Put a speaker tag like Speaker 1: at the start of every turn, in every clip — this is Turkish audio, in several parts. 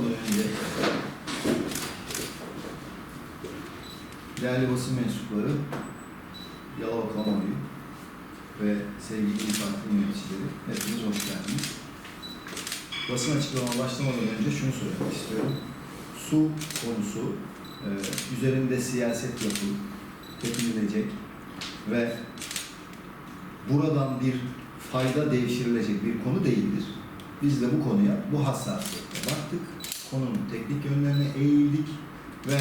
Speaker 1: başlamadan önce değerli basın mensupları, Yalova kamuoyu ve sevgili İYİ Parti yöneticileri hepiniz hoş geldiniz. Basın açıklama başlamadan önce şunu söylemek istiyorum. Su konusu e, üzerinde siyaset yapılıp tepinilecek ve buradan bir fayda devşirilecek bir konu değildir. Biz de bu konuya bu hassasiyetle baktık. Konunun teknik yönlerine eğildik ve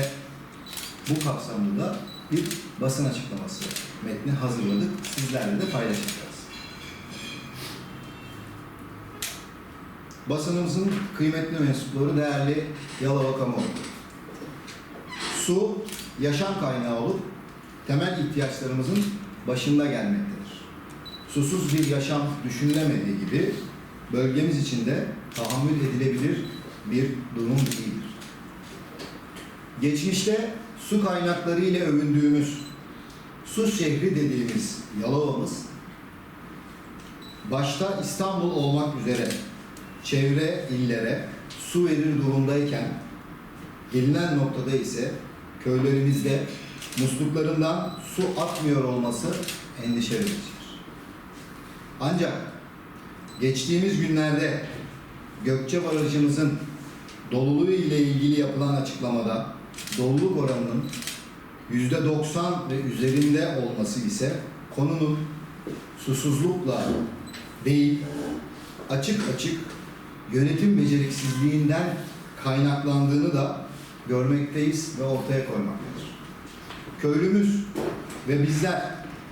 Speaker 1: bu kapsamda da bir basın açıklaması metni hazırladık. Sizlerle de paylaşacağız. Basınımızın kıymetli mensupları, değerli Yalova kamuoyu. Su, yaşam kaynağı olup temel ihtiyaçlarımızın başında gelmektedir. Susuz bir yaşam düşünülemediği gibi bölgemiz için de tahammül edilebilir bir durum değildir. Geçmişte su kaynakları ile övündüğümüz su şehri dediğimiz Yalova'mız başta İstanbul olmak üzere çevre illere su verir durumdayken gelinen noktada ise köylerimizde musluklarından su akmıyor olması endişe vericidir. Ancak geçtiğimiz günlerde Gökçe Barajımızın doluluğu ile ilgili yapılan açıklamada doluluk oranının yüzde 90 ve üzerinde olması ise konunun susuzlukla değil açık açık yönetim beceriksizliğinden kaynaklandığını da görmekteyiz ve ortaya koymaktadır. Köylümüz ve bizler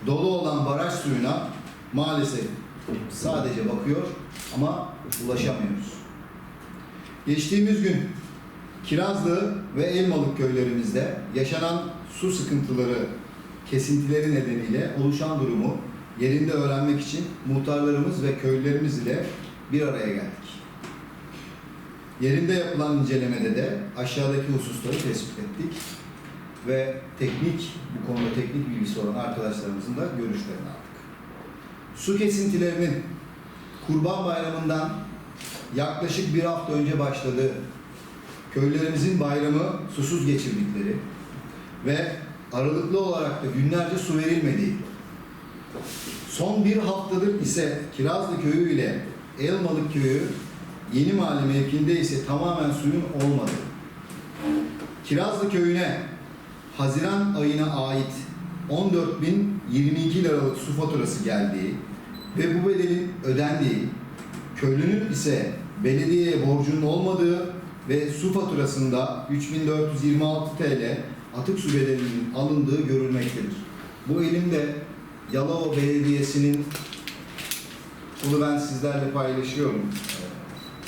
Speaker 1: dolu olan baraj suyuna maalesef sadece bakıyor ama ulaşamıyoruz. Geçtiğimiz gün Kirazlı ve Elmalık köylerimizde yaşanan su sıkıntıları kesintileri nedeniyle oluşan durumu yerinde öğrenmek için muhtarlarımız ve köylülerimiz ile bir araya geldik. Yerinde yapılan incelemede de aşağıdaki hususları tespit ettik ve teknik, bu konuda teknik bilgisi olan arkadaşlarımızın da görüşlerini aldık. Su kesintilerinin Kurban Bayramı'ndan yaklaşık bir hafta önce başladığı köylerimizin bayramı susuz geçirdikleri ve aralıklı olarak da günlerce su verilmediği, son bir haftadır ise Kirazlı Köyü ile Elmalık Köyü Yeni Mahalle mevkinde ise tamamen suyun olmadığı, Kirazlı Köyü'ne Haziran ayına ait 14.022 liralık su faturası geldiği ve bu bedelin ödendiği, köylünün ise belediyeye borcunun olmadığı ve su faturasında 3426 TL atık su bedelinin alındığı görülmektedir. Bu elimde Yalova Belediyesi'nin bunu ben sizlerle paylaşıyorum.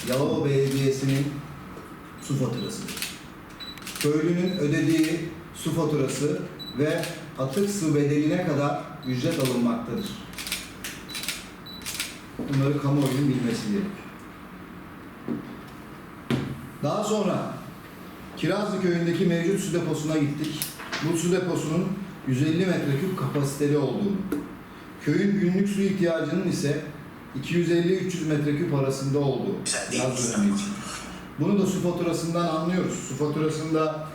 Speaker 1: Yalova Belediyesi'nin su faturasıdır. Köylünün ödediği su faturası ve atık su bedeline kadar ücret alınmaktadır. Bunları kamuoyunun bilmesi gerekiyor. Daha sonra Kirazlı köyündeki mevcut su deposuna gittik. Bu su deposunun 150 metreküp kapasiteli olduğunu, köyün günlük su ihtiyacının ise 250-300 metreküp arasında olduğu yaz dönemi için. Bunu da su faturasından anlıyoruz. Su faturasında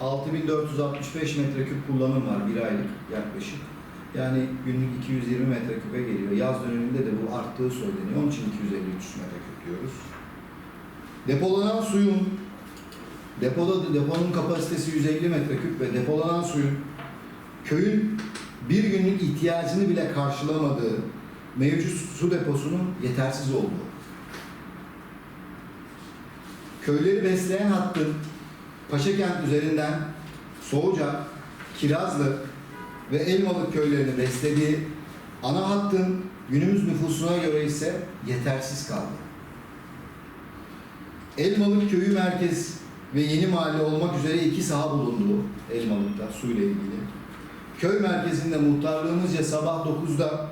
Speaker 1: 6465 metreküp kullanım var bir aylık yaklaşık. Yani günlük 220 metreküpe geliyor. Yaz döneminde de bu arttığı söyleniyor. Onun için 250-300 metreküp diyoruz. Depolanan suyun depoda deponun kapasitesi 150 metreküp ve depolanan suyun köyün bir günlük ihtiyacını bile karşılamadığı mevcut su deposunun yetersiz olduğu. Köyleri besleyen hattın Paşakent üzerinden Soğucak, Kirazlı ve Elmalık köylerini beslediği ana hattın günümüz nüfusuna göre ise yetersiz kaldı. Elmalık köyü merkez ve yeni mahalle olmak üzere iki saha bulundu Elmalık'ta suyla ilgili. Köy merkezinde muhtarlığımızca sabah 9'da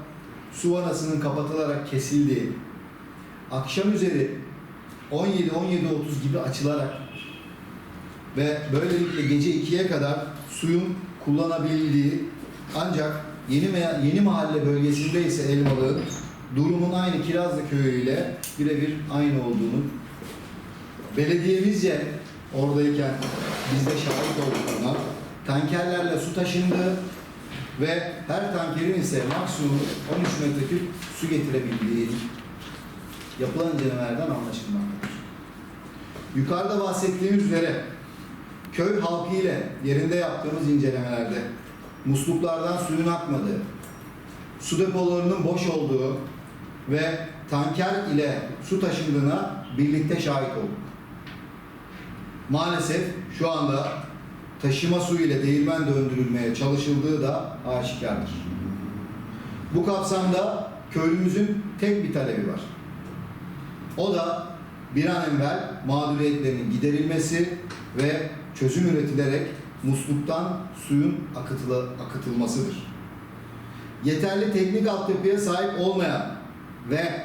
Speaker 1: su vanasının kapatılarak kesildiği, akşam üzeri 17-17.30 gibi açılarak ve böylelikle gece 2'ye kadar suyun kullanabildiği ancak yeni yeni mahalle bölgesinde ise Elmalık'ın durumun aynı Kirazlı köyü ile birebir aynı olduğunu belediyemizce oradayken biz de şahit olduk buna. Tankerlerle su taşındı ve her tankerin ise maksimum 13 metreküp su getirebildiği yapılan incelemelerden anlaşılmaktadır. Yukarıda bahsettiğimiz üzere köy halkı ile yerinde yaptığımız incelemelerde musluklardan suyun akmadığı, su depolarının boş olduğu ve tanker ile su taşındığına birlikte şahit olduk. Maalesef şu anda taşıma su ile değirmen döndürülmeye çalışıldığı da aşikardır. Bu kapsamda köylümüzün tek bir talebi var. O da bir an evvel mağduriyetlerinin giderilmesi ve çözüm üretilerek musluktan suyun akıtılı, akıtılmasıdır. Yeterli teknik altyapıya sahip olmayan ve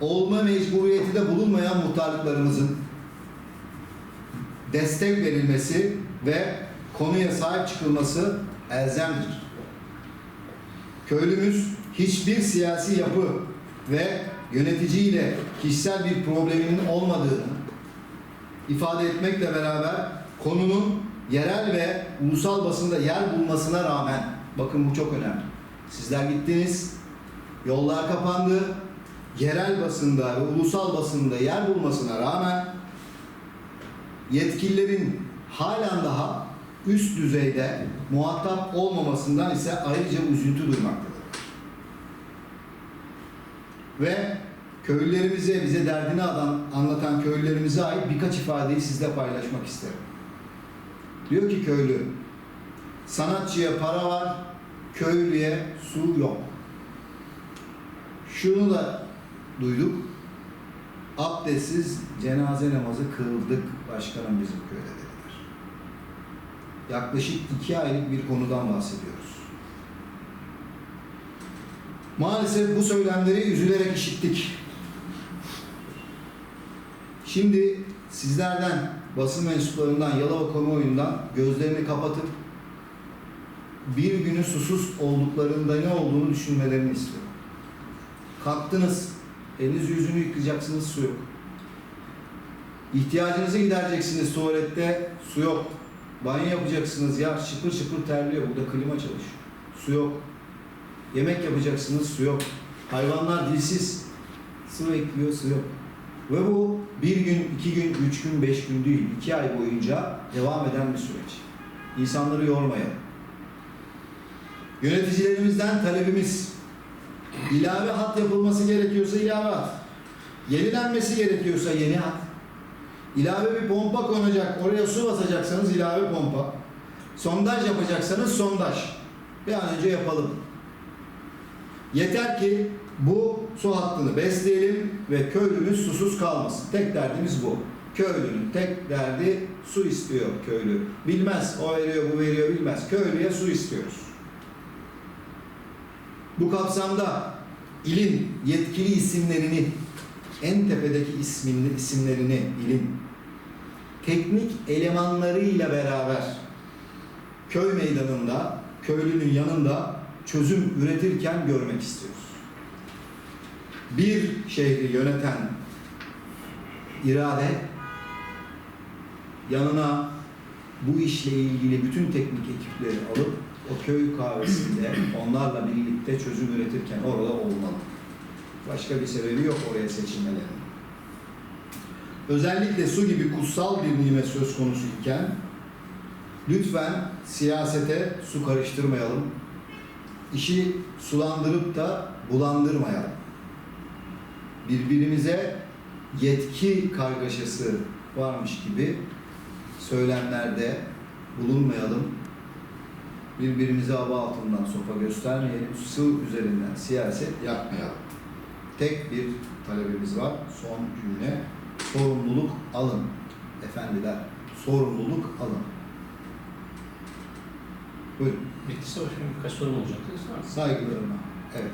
Speaker 1: olma mecburiyeti de bulunmayan muhtarlıklarımızın destek verilmesi ve konuya sahip çıkılması elzemdir. Köylümüz hiçbir siyasi yapı ve yöneticiyle kişisel bir probleminin olmadığını ifade etmekle beraber konunun yerel ve ulusal basında yer bulmasına rağmen bakın bu çok önemli. Sizler gittiniz, yollar kapandı, yerel basında ve ulusal basında yer bulmasına rağmen yetkililerin halen daha üst düzeyde muhatap olmamasından ise ayrıca üzüntü duymaktadır. Ve köylülerimize, bize derdini adam, anlatan köylülerimize ait birkaç ifadeyi sizle paylaşmak isterim. Diyor ki köylü, sanatçıya para var, köylüye su yok. Şunu da duyduk, abdestsiz cenaze namazı kıldık başkanım bizim köyde dediler. Yaklaşık iki aylık bir konudan bahsediyoruz. Maalesef bu söylemleri üzülerek işittik. Şimdi sizlerden, basın mensuplarından, Yalova kamuoyundan gözlerini kapatıp bir günü susuz olduklarında ne olduğunu düşünmelerini istiyorum. Kalktınız, eliniz yüzünü yıkayacaksınız, su yok. İhtiyacınızı gidereceksiniz tuvalette, su yok. Banyo yapacaksınız ya şıpır şıpır terliyor, burada klima çalışıyor. Su yok. Yemek yapacaksınız, su yok. Hayvanlar dilsiz, su bekliyor, su yok. Ve bu bir gün, iki gün, üç gün, beş gün değil, iki ay boyunca devam eden bir süreç. İnsanları yormayalım. Yöneticilerimizden talebimiz, ilave hat yapılması gerekiyorsa ilave hat. Yenilenmesi gerekiyorsa yeni hat. İlave bir pompa konacak, oraya su basacaksanız ilave pompa. Sondaj yapacaksanız sondaj. Bir an önce yapalım. Yeter ki bu su hattını besleyelim ve köylümüz susuz kalmasın. Tek derdimiz bu. Köylünün tek derdi su istiyor köylü. Bilmez o veriyor bu veriyor bilmez. Köylüye su istiyoruz. Bu kapsamda ilin yetkili isimlerini en tepedeki ismini, isimlerini ilin teknik elemanlarıyla beraber köy meydanında, köylünün yanında çözüm üretirken görmek istiyoruz. Bir şehri yöneten irade yanına bu işle ilgili bütün teknik ekipleri alıp o köy kahvesinde onlarla birlikte çözüm üretirken orada olmalı. Başka bir sebebi yok oraya seçilmelerinin. Özellikle su gibi kutsal bir nimet söz konusu iken lütfen siyasete su karıştırmayalım. İşi sulandırıp da bulandırmayalım. Birbirimize yetki kargaşası varmış gibi söylemlerde bulunmayalım. Birbirimize aba altından sopa göstermeyelim. Su üzerinden siyaset yapmayalım. Tek bir talebimiz var. Son cümle. Sorumluluk alın. Efendiler, sorumluluk alın. Buyurun.
Speaker 2: Bittiyse başka birkaç sorum olacaktı.
Speaker 1: Saygılarımla. Evet.